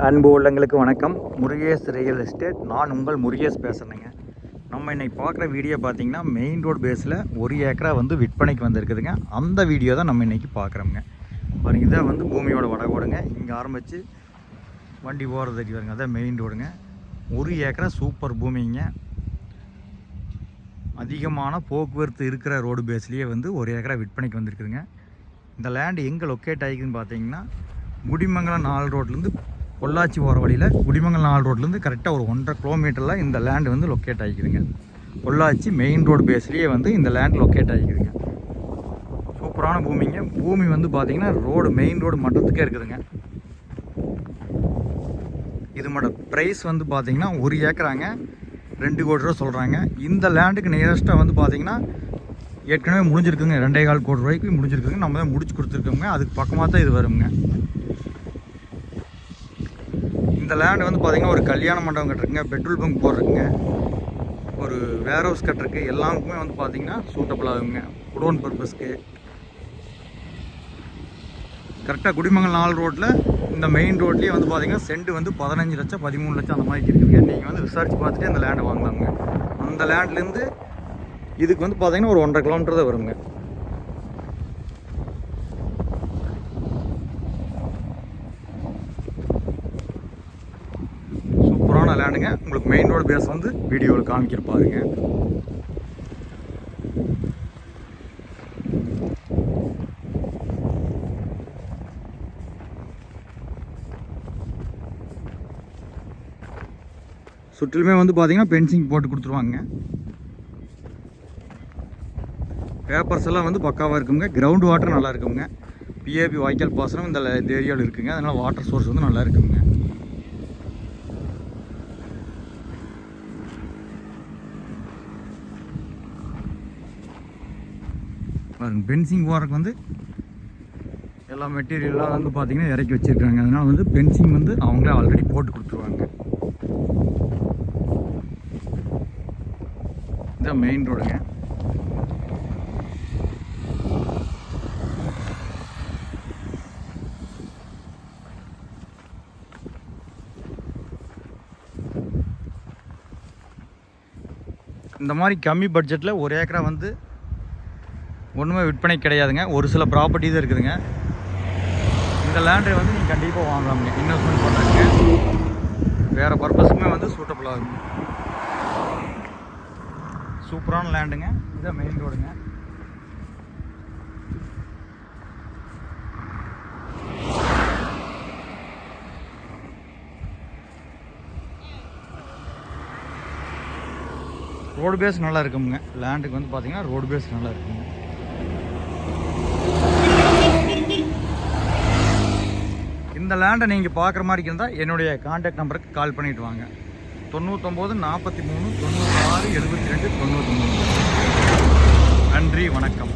அன்பு உள்ளங்களுக்கு வணக்கம். Murugesh real estate. நான் உங்கள் முருகேஷ் பேசுகிறேங்க நம்ம இன்னைக்கு பார்க்குற வீடியோ பார்த்தீங்கன்னா மெயின் ரோடு பேஸில் ஒரு ஏக்கரா வந்து விற்பனைக்கு வந்திருக்குதுங்க. அந்த வீடியோ தான் நம்ம இன்றைக்கி பார்க்குறோங்க பாருங்க இதான் வந்து பூமியோட வடகோடுங்க இங்கே ஆரம்பித்து வண்டி போகிறதுக்கு வருங்க அதான் மெயின் ரோடுங்க ஒரு ஏக்கரா சூப்பர் பூமிங்க. அதிகமான போக்குவரத்து இருக்கிற ரோடு பேஸ்லேயே வந்து ஒரு ஏக்கரா விற்பனைக்கு வந்திருக்குதுங்க. இந்த லேண்டு எங்கே லொக்கேட் ஆகிக்குதுன்னு பார்த்தீங்கன்னா குடிமங்கலம் நாலு ரோட்லேருந்து பொள்ளாச்சி போகிற வழியில் குடிமங்கல் நாள் ரோட்லேருந்து கரெக்டாக ஒரு ஒன்றரை கிலோமீட்டரில் இந்த லேண்டு வந்து லொக்கேட் ஆகிக்குதுங்க. பொள்ளாச்சி மெயின் ரோடு பேஸ்லேயே வந்து இந்த லேண்ட் லொக்கேட் ஆகிக்குதுங்க. சூப்பரான பூமிங்க. பூமி வந்து பார்த்திங்கன்னா ரோடு மெயின் ரோடு மட்டத்துக்கே இருக்குதுங்க. இது மட்டும் ப்ரைஸ் வந்து பார்த்திங்கன்னா ஒரு ஏக்கராங்க. ரெண்டு கோடி ரூபா சொல்கிறாங்க இந்த லேண்டுக்கு நியரஸ்ட்டாக வந்து பார்த்தீங்கன்னா ஏற்கனவே முடிஞ்சிருக்குங்க. ரெண்டே கால் கோடி ரூபாய்க்கு முடிஞ்சிருக்குங்க நம்ம தான் முடிச்சு கொடுத்துருக்கோங்க. அதுக்கு பக்கமாக தான் இது வருங்க. இந்த லேண்டு வந்து பார்த்திங்கன்னா ஒரு கல்யாண மண்டபம் கட்டுருக்குங்க பெட்ரோல் பங்க் போடுறதுங்க ஒரு வேர் ஹவுஸ் கட்டுறதுக்கு எல்லாருக்குமே வந்து பார்த்திங்கன்னா சூட்டபிள் ஆகுங்க குடோன் பர்பஸ்க்கு. கரெக்டாக குடிமங்கல் நாலு ரோட்டில் இந்த மெயின் ரோட்லேயே வந்து பார்த்தீங்கன்னா செண்டு வந்து பதினஞ்சு லட்சம் பதிமூணு லட்சம் அந்த மாதிரி இருக்குதுங்க நீங்கள் வந்து விசாரித்து பார்த்துட்டு அந்த லேண்டை வாங்கலாமுங்க. அந்த லேண்ட்லேருந்து இதுக்கு வந்து பார்த்தீங்கன்னா ஒரு ஒன்றரை கிலோமீட்டர் தான் வருங்க. சூப்பரான உங்களுக்கு மெயின் ரோடு பேஸ் வந்து வீடியோவில் காமிக்கிற பாருங்க. சுற்றிலுமே வந்து பார்த்தீங்கன்னா பென்சிங் போட்டு கொடுத்துருவாங்க. பேப்பர்ஸ் எல்லாம் வந்து பக்காவாக இருக்குங்க. கிரவுண்ட் வாட்டர் நல்லா இருக்குங்க. பிஏபி வாய்க்கால் பாசனம் இந்த இந்த ஏரியாவில் இருக்குங்க. அதனால் வாட்டர் சோர்ஸ் வந்து நல்லா இருக்குங்க. பாருங்கள் பென்சிங் போகிறதுக்கு வந்து எல்லா மெட்டீரியல்லாம் வந்து பார்த்திங்கன்னா இறக்கி வச்சுருக்காங்க. அதனால் வந்து பென்சிங் வந்து அவங்களே ஆல்ரெடி போட்டு கொடுத்துருவாங்க. இதான் மெயின் ரோடுங்க இந்த மாதிரி கம்மி பட்ஜெட்டில் ஒரு ஏக்கரா வந்து ஒன்றுமே விற்பனை கிடையாதுங்க. ஒரு சில ப்ராப்பர்ட்டி தான் இருக்குதுங்க. இந்த லேண்டை வந்து நீங்கள் கண்டிப்பாக வாங்கலாமுங்க இன்வெஸ்ட்மெண்ட் பண்ணுறதுக்கு வேறு பர்பஸுக்குமே வந்து சூட்டபுள் ஆகுங்க சூப்பரான லேண்டுங்க இதான் மெயின் ரோடுங்க ரோடு பேஸ் நல்லா இருக்குங்க. லேண்டுக்கு வந்து பார்த்தீங்கன்னா ரோடு பேஸ் நல்லா இருக்குங்க. இந்த லேண்டை நீங்கள் பார்க்குற மாதிரி இருந்தால் என்னுடைய காண்டாக்ட் நம்பருக்கு கால் பண்ணிட்டு வாங்க. தொண்ணூத்தொம்பது நாற்பத்தி மூணு தொண்ணூற்றி ஆறு எழுபத்தி ரெண்டு தொண்ணூற்றி மூணு நன்றி வணக்கம்.